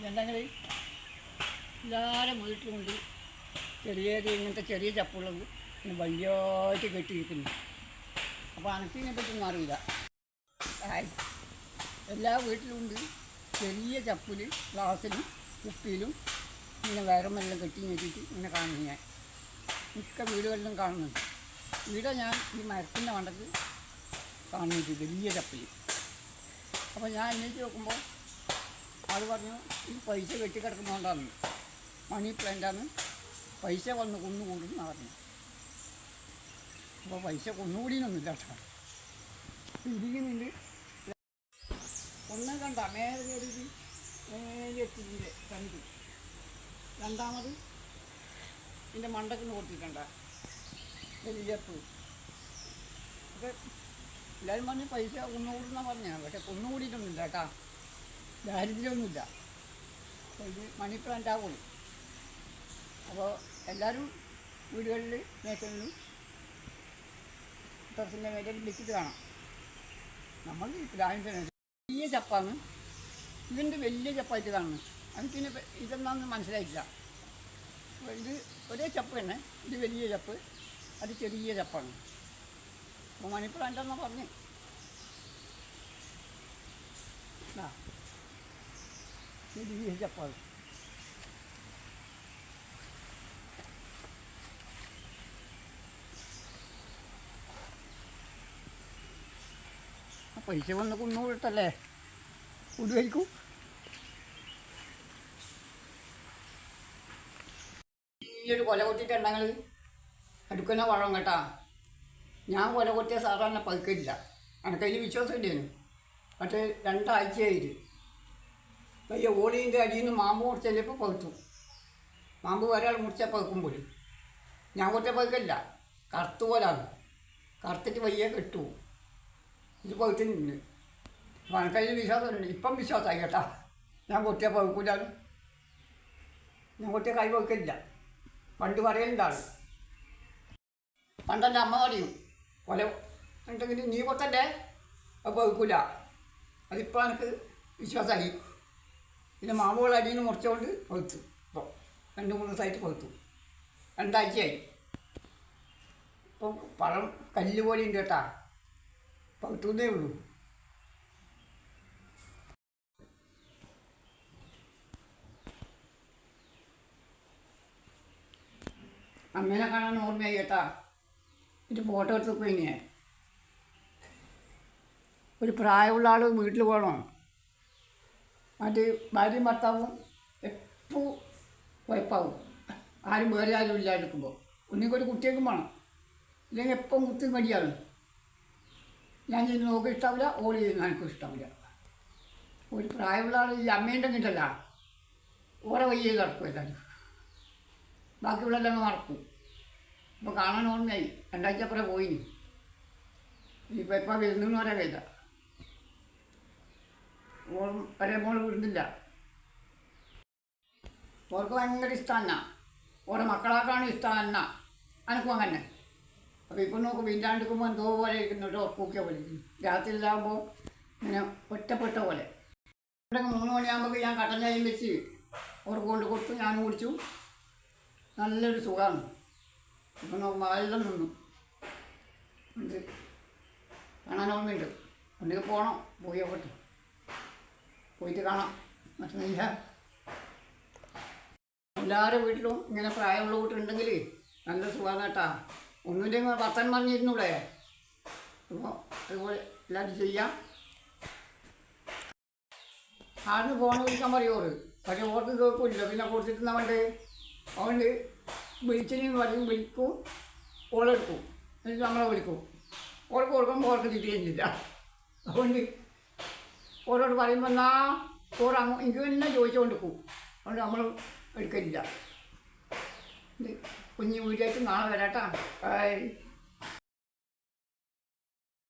ഇതുണ്ടെങ്കിൽ എല്ലാവരും വീട്ടിലുണ്ട് ചെറിയ ഇങ്ങനത്തെ ചെറിയ ചപ്പുള്ളത് പിന്നെ വലിയതായിട്ട് കെട്ടിയിരിക്കുന്നു അപ്പോൾ അനക്കിനെ പറ്റൊന്നും അറിയില്ല. എല്ലാ വീട്ടിലുണ്ട് ചെറിയ ചപ്പിൽ ഗ്ലാസ്സിലും കുപ്പിയിലും ഇങ്ങനെ വയറുമെല്ലാം കെട്ടി ഞെട്ടിയിട്ട് ഇങ്ങനെ കാണുന്നു ഞാൻ. മിക്ക വീടുകളിലും കാണുന്നുണ്ട്. ഇവിടെ ഞാൻ ഈ മരത്തിന്റെ മണ്ടക്ക് കാണുന്നുണ്ട് വലിയ ചപ്പിൽ അപ്പോൾ ഞാൻ എണീറ്റ് നോക്കുമ്പോൾ അത് പറഞ്ഞു ഈ പൈസ കെട്ടിക്കിടക്കുന്നതുകൊണ്ടാണ് മണി പ്ലാന്റാണ് പൈസ വന്ന് കുന്നുകൂടുന്ന പറഞ്ഞു അപ്പോൾ പൈസ കുന്നുകൂടിയൊന്നുമില്ല കേട്ടോ ഇരിക്കുന്നുണ്ട് ഒന്ന് കണ്ട മേലെ കയറിയിട്ട് മേലെ എത്തിന്റെ കണ്ടു. രണ്ടാമത് ഇതിന്റെ മണ്ടക്ക് നോക്കിക്കണ്ട വലിയപ്പ് അപ്പം എല്ലാവരും പറഞ്ഞ് പൈസ കുന്നുകൂടുന്ന പറഞ്ഞാണ് പക്ഷെ കുന്നുകൂടിയിട്ടൊന്നുമില്ല കേട്ടാ. ദാരിദ്ര്യമൊന്നുമില്ല. അപ്പോൾ ഇത് മണി പ്ലാന്റ് ആവുള്ളൂ അപ്പോൾ എല്ലാവരും വീടുകളിൽ മേശകളിലും ടെറസിന്റെ മേലെ വെച്ചിട്ട് കാണാം. നമ്മൾ ഗ്രാമീണ വലിയ ചപ്പാണ്. ഇതിന്റെ വലിയ ചപ്പായിട്ട് കാണുന്നു എനിക്കിന് ഇതെന്നാന്ന് മനസ്സിലായിട്ടില്ല. ഇത് ഒരേ ചപ്പ് തന്നെ. ഇത് വലിയ ചപ്പ് അത് ചെറിയ ചപ്പാണ്. അപ്പോൾ മണി പ്ലാന്റ് പറഞ്ഞത് പറഞ്ഞു. ആ വലിയ ചപ്പാണ് ആ പൈസ വന്ന് കുന്നൂട്ടല്ലേ കൂടുമായിരിക്കും ഒരു കൊല കൊത്തിട്ടുണ്ടെങ്കിൽ അടുക്കുന്ന വളം കേട്ടാ. ഞാൻ കൊല കൊത്തിയ സാധാരണ പതുക്കില്ല എനക്കതിൽ വിശ്വാസമില്ലേനു. പക്ഷേ രണ്ടാഴ്ചയായിട്ട് പയ്യ ഓളീന്റെ അടിയിൽ നിന്ന് മാമ്പ് മുറിച്ചപ്പോൾ പകുത്തു. മാമ്പ് ഒരാൾ മുറിച്ചാൽ പകുക്കും പോലും. ഞാൻ കൊത്തിയ പതുക്കില്ല കറുത്തു പോലാണ്. കറുത്തിട്ട് വയ്യ കെട്ടു. ഇത് പകുത്തുന്നുണ്ട് അപ്പം എനക്കതിൽ വിശ്വാസമുണ്ട്. ഇപ്പം വിശ്വാസമായി കേട്ടാ. ഞാൻ കൊത്തിയ പകുക്കൂലാണ്. ഞാൻ കൊത്തിയ കൈ പകുക്കില്ല പണ്ട് പറയലുണ്ടാണ്. പണ്ടെന്റെ അമ്മ പറയും കൊല ഉണ്ടെങ്കിൽ നീ കൊത്തല്ലേ അത് പകുക്കൂല. അതിപ്പോൾ എനിക്ക് വിശ്വാസമായി. പിന്നെ മാവുകൾ അടിയിൽ നിന്ന് മുറിച്ചുകൊണ്ട് പകുത്തു ഇപ്പോൾ രണ്ട് മൂന്ന് ദിവസമായിട്ട് പകുത്തു രണ്ടാഴ്ചയായി. ഇപ്പോൾ പഴം കല്ല് പോലെ ഉണ്ട് കേട്ടാ. പകുത്തുന്നേ ഉള്ളൂ. അമ്മേനെ കാണാൻ ഓർമ്മയായി കേട്ടാ. ഇത് ഫോട്ടോ എടുത്ത് പോയിനെ ഒരു പ്രായമുള്ള ആൾ വീട്ടിൽ പോകണം? മറ്റ് ഭാര്യയും ഭർത്താവും എപ്പോൾ വൈപ്പാവും. ആരും വേറെ ആരും ഇല്ലാതിരിക്കുമ്പോൾ ഒന്നിക്കും ഒരു കുട്ടിയേക്കും വേണം. ഇല്ലെങ്കിൽ എപ്പം കുത്തി മടിയാണ് ഞാൻ ചെയ്യുന്ന നോക്കി ഇഷ്ടാവില്ല ഓടി ചെയ്യുന്ന എനിക്കും ഇഷ്ടാവില്ല. ഒരു പ്രായമുള്ള ആൾ ഈ അമ്മേന്റെ കിട്ടല്ല ഓരോ വയ്യ നടക്കും എല്ലാവരും. ബാക്കിയുള്ളതെല്ലാം നടക്കും. അപ്പോൾ കാണാൻ ഓർമ്മയായി. രണ്ടാഴ്ച അപ്പുറം പോയിനി. ഇനിയിപ്പോൾ എപ്പോൾ വരുന്നു പറയാൻ കഴിയില്ല ഓൾ ഒരേ മോൾ വിടുന്നില്ല. ഓർക്ക് ഭയങ്കര ഇഷ്ടമാണ് ഓരോ മക്കളാക്കാണ് ഇഷ്ടം എന്ന അനക്കും അങ്ങനെ അപ്പോൾ ഇപ്പം നോക്കും ഇല്ലാണ്ടിരിക്കുമ്പോൾ എന്തോ പോലെ ഇരിക്കുന്നുണ്ട് ഓർക്കൂക്കിയ പോലെ. ഇരിക്കുന്നു രാത്രിയിലാകുമ്പോൾ ഇങ്ങനെ ഒറ്റപ്പെട്ട പോലെ. ഇവിടെ മൂന്ന് മണിയാകുമ്പോൾ ഞാൻ കട്ടൻ ചായയും വെച്ച് ഓർക്ക് കൊണ്ട് കൊടുത്തു. ഞാൻ കുടിച്ചു. നല്ലൊരു സുഖമാണ് ഇപ്പം നോക്കുമ്പോൾ എല്ലാം നിന്നു കാണാൻ ഓർമ്മയുണ്ട്. ഉണ്ടെങ്കിൽ പോകണം പോയി നോക്കട്ടെ. പോയിട്ട് കാണാം. മറ്റൊന്നുമില്ല. എല്ലാവരുടെ വീട്ടിലും ഇങ്ങനെ പ്രായമുള്ള കൂട്ടുണ്ടെങ്കിൽ നല്ല സുഖമാണ് കേട്ടാ. ഒന്നുമില്ലെങ്കിൽ വർത്തൻ പറഞ്ഞിരുന്നൂടെ? അപ്പോൾ അതുപോലെ എല്ലാവരും ചെയ്യാം. ആരും ഫോൺ വിളിക്കാൻ പറയുമോറ് പക്ഷെ ഓർക്ക് കേൾക്കില്ല. പിന്നെ കൊടുത്തിട്ടുന്ന വേണ്ടേ? അതുകൊണ്ട് വിളിച്ചിന് പറയും വിളിക്കും ഓളെടുക്കും എന്നിട്ട് നമ്മളെ വിളിക്കും. ഓർക്ക് കൊടുക്കുമ്പോൾ ഓർക്ക് തിരിയുന്നില്ല അതുകൊണ്ട് ഓരോട് പറയുമ്പോൾ എന്നാ ഓരോ അങ്ങ് എനിക്ക് തന്നെ ചോദിച്ചുകൊണ്ടിരിക്കും അതുകൊണ്ട് നമ്മൾ എടുക്കില്ല ഇത് കുഞ്ഞു വീട്ടിലേക്ക് നാളെ വരാട്ടാ.